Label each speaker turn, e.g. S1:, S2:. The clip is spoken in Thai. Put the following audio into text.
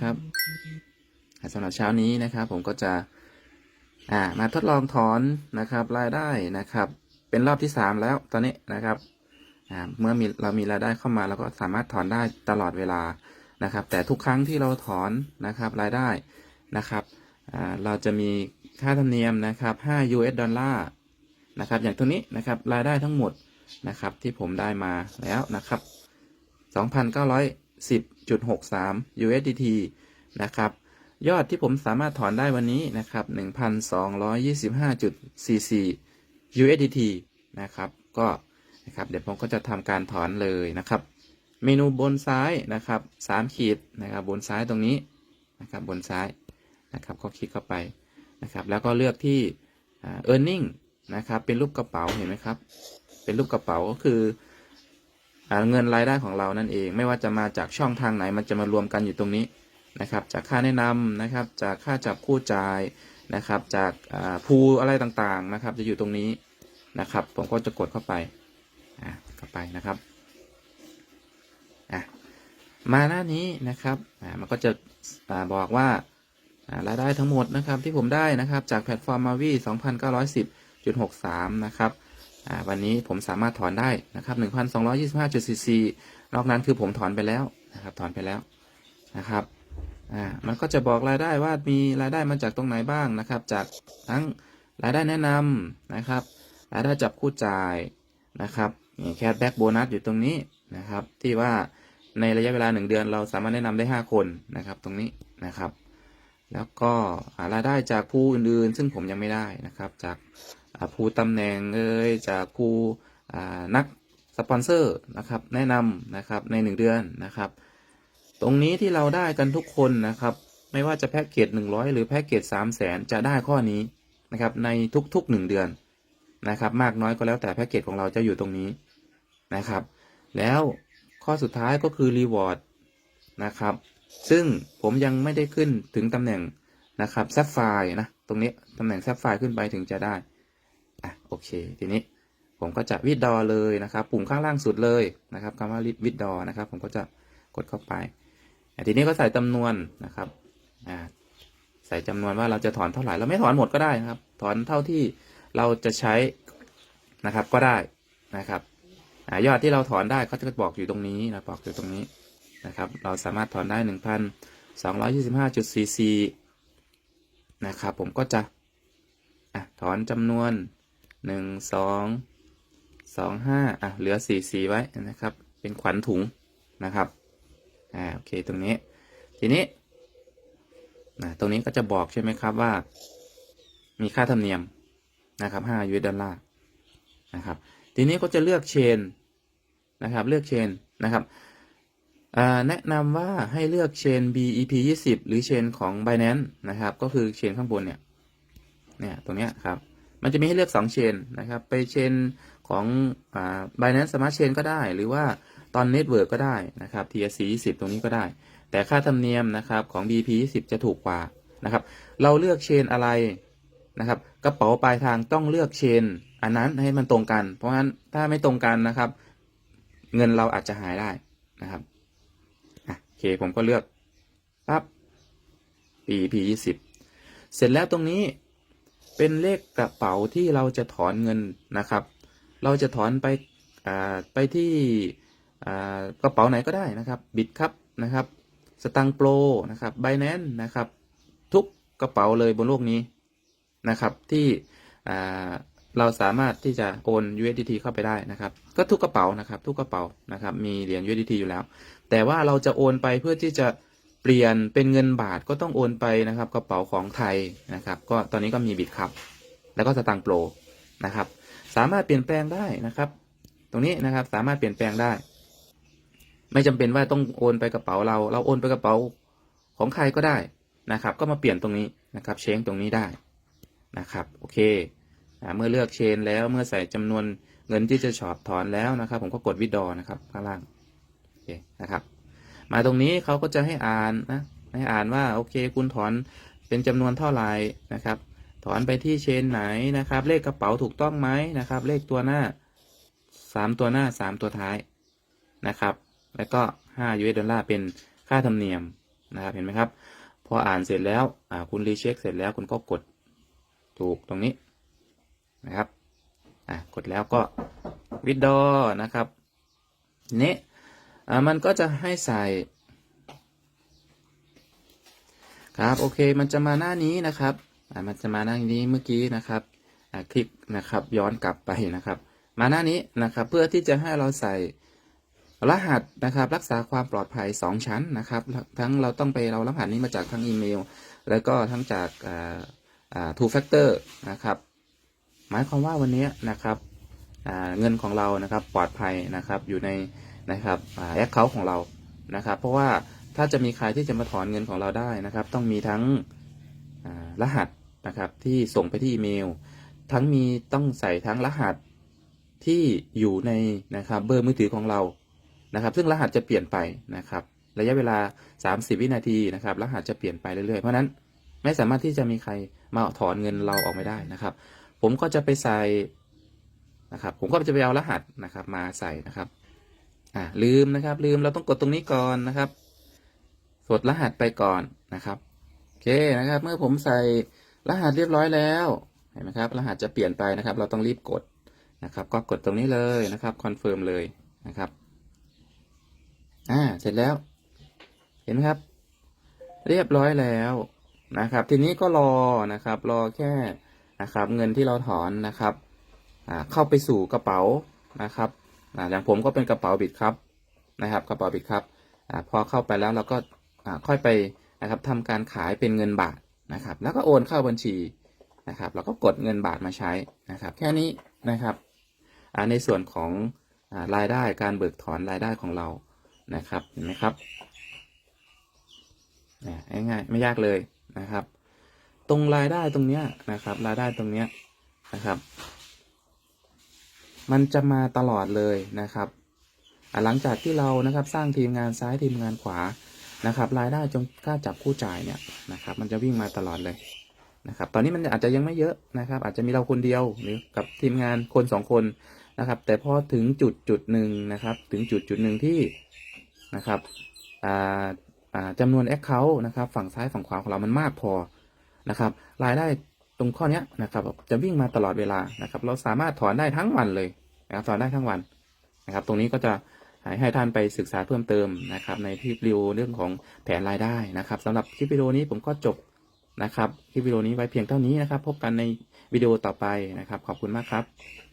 S1: ครับสำหรับเช้านี้นะครับ ผมก็จะอ่ามาทดลองถอนนะครับ รายได้นะครับ เป็นรอบที่สามแล้วตอนนี้นะครับอ่าเมื่อมีเรามีรายได้เข้ามาเราก็สามารถถอนได้ตลอดเวลานะครับ แต่ทุกครั้งที่เราถอนนะครับรายได้นะครับอ่าเราจะมีค่าธรรมเนียมนะครับ 5 US ดอลลาร์นะครับอย่างตัวนี้นะครับรายได้ทั้งหมดนะครับที่ผมได้มาแล้วนะครับ 2,900 10.63 USDT นะครับยอดที่ผมสามารถถอนได้วันนี้นะครับ 1,225.44 USDT นะครับก็นะครับเดี๋ยวผมก็จะทำการถอนเลยนะครับ เมนูบนซ้ายนะครับ3ขีดนะครับบนซ้ายตรงนี้นะครับบนซ้ายนะครับก็คลิกเข้าไปนะครับ แล้วก็เลือกที่อ่า earning นะครับเป็นรูปกระเป๋าเห็นไหมครับ เป็นรูปกระเป๋าก็คือ เงินรายได้ของเรานั่นเอง ไม่ว่าจะมาจากช่องทางไหน มันจะมารวมกันอยู่ตรงนี้นะครับ จากค่าแนะนำนะครับ จากค่าจับคู่จ่ายนะครับ จากพูอะไรต่างๆนะครับ จะอยู่ตรงนี้นะครับ ผมก็จะกดเข้าไปอ่าเข้าไปนะครับอะมาหน้านี้นะครับอ่ามันก็จะอ่าบอกว่ารายได้ทั้งหมดนะครับที่ผมได้นะครับจากแพลตฟอร์มมาวี2,910.63นะครับอ่า วันนี้ผมสามารถถอนได้นะครับ1,225.44นอกนั้นคือผมถอนไปแล้วนะครับ ถอนไปแล้วนะครับอ่ามันก็จะบอกรายได้ว่ามีรายได้มาจากตรงไหนบ้างนะครับ จากทั้งรายได้แนะนำนะครับ รายได้จับคู่จ่ายนะครับแค b แบ็กโบนัสอยู่ตรงนี้นะครับ ที่ว่าในระยะเวลาหนึ่งเดือนเราสามารถแนะนำได้ 5 คนนะครับ ตรงนี้นะครับ แล้วก็รายได้จากผู้อื่นๆซึ่งผมยังไม่ได้นะครับ จาก ผู้ตำแหน่งเอ่ยจากผู้นักสปอนเซอร์นะครับแนะนำนะครับในหนึ่งเดือนนะครับ ตรงนี้ที่เราได้กันทุกคนนะครับ ไม่ว่าจะแพ็กเกจหนึ่งร้อยหรือแพ็กเกจสามแสนจะได้ข้อนี้นะครับในทุกๆหนึ่งเดือนนะครับ มากน้อยก็แล้วแต่แพ็กเกจของเราจะอยู่ตรงนี้นะครับ แล้วข้อสุดท้ายก็คือรีวอร์ดนะครับ ซึ่งผมยังไม่ได้ขึ้นถึงตำแหน่งนะครับแซฟไฟนะ ตรงนี้ตำแหน่งแซฟไฟขึ้นไปถึงจะได้ โอเค ทีนี้ผมก็จะวิดดอเลยนะครับ ปุ่มข้างล่างสุดเลยนะครับคำว่าวิดดอนะครับ ผมก็จะกดเข้าไป ทีนี้ก็ใส่จำนวนนะครับใส่จำนวนว่าเราจะถอนเท่าไหร่ เราไม่ถอนหมดก็ได้นะครับ ถอนเท่าที่เราจะใช้นะครับก็ได้นะครับอยอดที่เราถอนได้เขาจะบอกอยู่ตรงนี้นะบอกอยู่ตรงนี้นะครับ เราสามารถถอนได้หนึ่งพันสองร้อยยี่สิบห้าจุดสี่สี่นะครับ ผมก็จะอะถอนจำนวน หนึ่งสองสองห้าอะเหลือสี่สี่ไว้นะครับ เป็นขวัญถุงนะครับอ่าโอเคตรงนี้ ทีนี้นะตรงนี้ก็จะบอกใช่ไหมครับว่า มีค่าธรรมเนียมนะครับห้ายูเอดอลลาร์นะครับ ทีนี้ก็จะเลือกเชนนะครับ เลือกเชนนะครับแนะนำว่าให้เลือกเชน BEP 20 หรือเชนของ Binance นะครับ ก็คือเชนข้างบนเนี่ย เนี่ย ตรงเนี้ยครับ มันจะมีให้เลือก2เชนนะครับ ไปเชนของอ่า Binance Smart Chain ก็ได้ หรือว่าตอน Network ก็ได้นะครับ TSC 20 ตรงนี้ก็ได้ แต่ค่าธรรมเนียมนะครับของ BP 20 จะถูกกว่านะครับ เราเลือกเชนอะไรนะครับกระเป๋าปลายทางต้องเลือกเชน อันนั้นให้มันตรงกัน เพราะฉะนั้นถ้าไม่ตรงกันนะครับ เงินเราอาจจะหายได้นะครับโอเคผมก็เลือกปั๊บ BP 20 เสร็จแล้วตรงนี้ เป็นเลขกระเป๋าที่เราจะถอนเงินนะครับ เราจะถอนไปไปที่กระเป๋าไหนก็ได้นะครับบิตครับนะครับสตังโปรนะครับไบแนนนะครับ ทุกกระเป๋าเลยบนโลกนี้นะครับ ที่เราสามารถที่จะโอน USDT เข้าไปได้นะครับ ก็ทุกกระเป๋านะครับ ทุกกระเป๋านะครับ มีเหรียญ USDT อยู่แล้ว แต่ว่าเราจะโอนไปเพื่อที่จะ เปลี่ยนเป็นเงินบาทก็ต้องโอนไปนะครับกระเป๋าของไทยนะครับ ก็ตอนนี้ก็มีบิตครับ แล้วก็สตางค์โปรนะครับ สามารถเปลี่ยนแปลงได้นะครับ ตรงนี้นะครับสามารถเปลี่ยนแปลงได้ ไม่จำเป็นว่าต้องโอนไปกระเป๋าเรา เราโอนไปกระเป๋าของใครก็ได้นะครับ ก็มาเปลี่ยนตรงนี้นะครับ เชงตรงนี้ได้นะครับโอเคเมื่อเลือกเชนแล้วเมื่อใส่จำนวนเงินที่จะชอบถอนแล้วนะครับ ผมก็กดวิดดอนะครับข้างล่างโอเคนะครับ มาตรงนี้เขาก็จะให้อ่านนะให้อ่านว่าโอเค คุณถอนเป็นจำนวนเท่าไหร่นะครับ ถอนไปที่เชนไหนนะครับ เลขกระเป๋าถูกต้องไหมนะครับ เลขตัวหน้าสามตัวหน้าสามตัวท้ายนะครับ แล้วก็ห้า US ดอลลาร์เป็นค่าธรรมเนียมนะครับเห็นไหมครับ พออ่านเสร็จแล้วคุณรีเช็คเสร็จแล้วคุณก็กดถูกตรงนี้นะครับกดแล้วก็วิดดอนะครับนี้ อ่ามันก็จะให้ใส่ครับโอเคมันจะมาหน้านี้นะครับอ่ามันจะมาหน้านี้เมื่อกี้นะครับอ่าคลิกนะครับย้อนกลับไปนะครับ มาหน้านี้นะครับ เพื่อที่จะให้เราใส่รหัสนะครับ รักษาความปลอดภัย 2 ชั้นนะครับ ทั้งเราต้องไปเรารหัสนี้มาจากทั้งอีเมล แล้วก็ทั้งจากอ่าอ่า two factor นะครับ หมายความว่าวันนี้นะครับเงินของเรานะครับปลอดภัยนะครับอยู่ใน นะครับแอคเคาท์ของเรานะครับ เพราะว่าถ้าจะมีใครที่จะมาถอนเงินของเราได้นะครับ ต้องมีทั้งรหัสนะครับที่ส่งไปที่อีเมล ทั้งมีต้องใส่ทั้งรหัสที่อยู่ในนะครับเบอร์มือถือของเรานะครับ ซึ่งรหัสจะเปลี่ยนไปนะครับ ระยะเวลา 30 วินาทีนะครับ รหัสจะเปลี่ยนไปเรื่อยๆ เพราะฉะนั้นไม่สามารถที่จะมีใครมาถอนเงินเราออกไม่ได้นะครับ ผมก็จะไปใส่นะครับ ผมก็จะไปเอารหัสนะครับมาใส่นะครับ อ่าลืมนะครับ ลืมเราต้องกดตรงนี้ก่อนนะครับกดรหัสไปก่อนนะครับ โอเคนะครับ เมื่อผมใส่รหัสเรียบร้อยแล้วเห็นไหมครับ รหัสจะเปลี่ยนไปนะครับ เราต้องรีบกดนะครับ ก็กดตรงนี้เลยนะครับคอนเฟิร์มเลยนะครับอ่าเสร็จแล้ว เห็นไหมครับ เรียบร้อยแล้วนะครับ ทีนี้ก็รอนะครับ รอแค่นะครับ เงินที่เราถอนนะครับ อ่าเข้าไปสู่กระเป๋านะครับ อ่าอย่างผมก็เป็นกระเป๋าบิดครับนะครับ กระเป๋าบิดครับอพอเข้าไปแล้วเราก็ค่อยไปนะครับทำการขายเป็นเงินบาทนะครับ แล้วก็โอนเข้าบัญชีนะครับเราก็กดเงินบาทมาใช้นะครับ แค่นี้นะครับในส่วนของรายได้การเบิกถอนรายได้ของเรานะครับเห็นไหมครับง่ายๆไม่ยากเลยนะครับ ตรงรายได้ตรงเนี้ยนะครับ รายได้ตรงเนี้ยนะครับ มันจะมาตลอดเลยนะครับหลังจากที่เรานะครับสร้างทีมงานซ้ายทีมงานขวานะครับรายได้จงกล้าจับคู่จ่ายเนี่ยนะครับ มันจะวิ่งมาตลอดเลยนะครับ ตอนนี้มันอาจจะยังไม่เยอะนะครับ อาจจะมีเราคนเดียวหรือกับทีมงานคนสองคนนะครับ แต่พอถึงจุดจุดหนึ่งนะครับ ถึงจุดจุดหนึ่งที่นะครับจำนวนแอคเคาท์นะครับ ฝั่งซ้ายฝั่งขวาของเรามันมากพอนะครับ รายได้ตรงข้อเนี้ยนะครับ จะวิ่งมาตลอดเวลานะครับ เราสามารถถอนได้ทั้งวันเลย นะครับสอนได้ทั้งวันนะครับ ตรงนี้ก็จะให้ให้ท่านไปศึกษาเพิ่มเติมนะครับ ในคลิปวิดีโอเรื่องของแผนรายได้นะครับสำหรับคลิปวิดีโอนี้ผมก็จบนะครับ คลิปวิดีโอนี้ไว้เพียงเท่านี้นะครับ พบกันในวิดีโอต่อไปนะครับ ขอบคุณมากครับ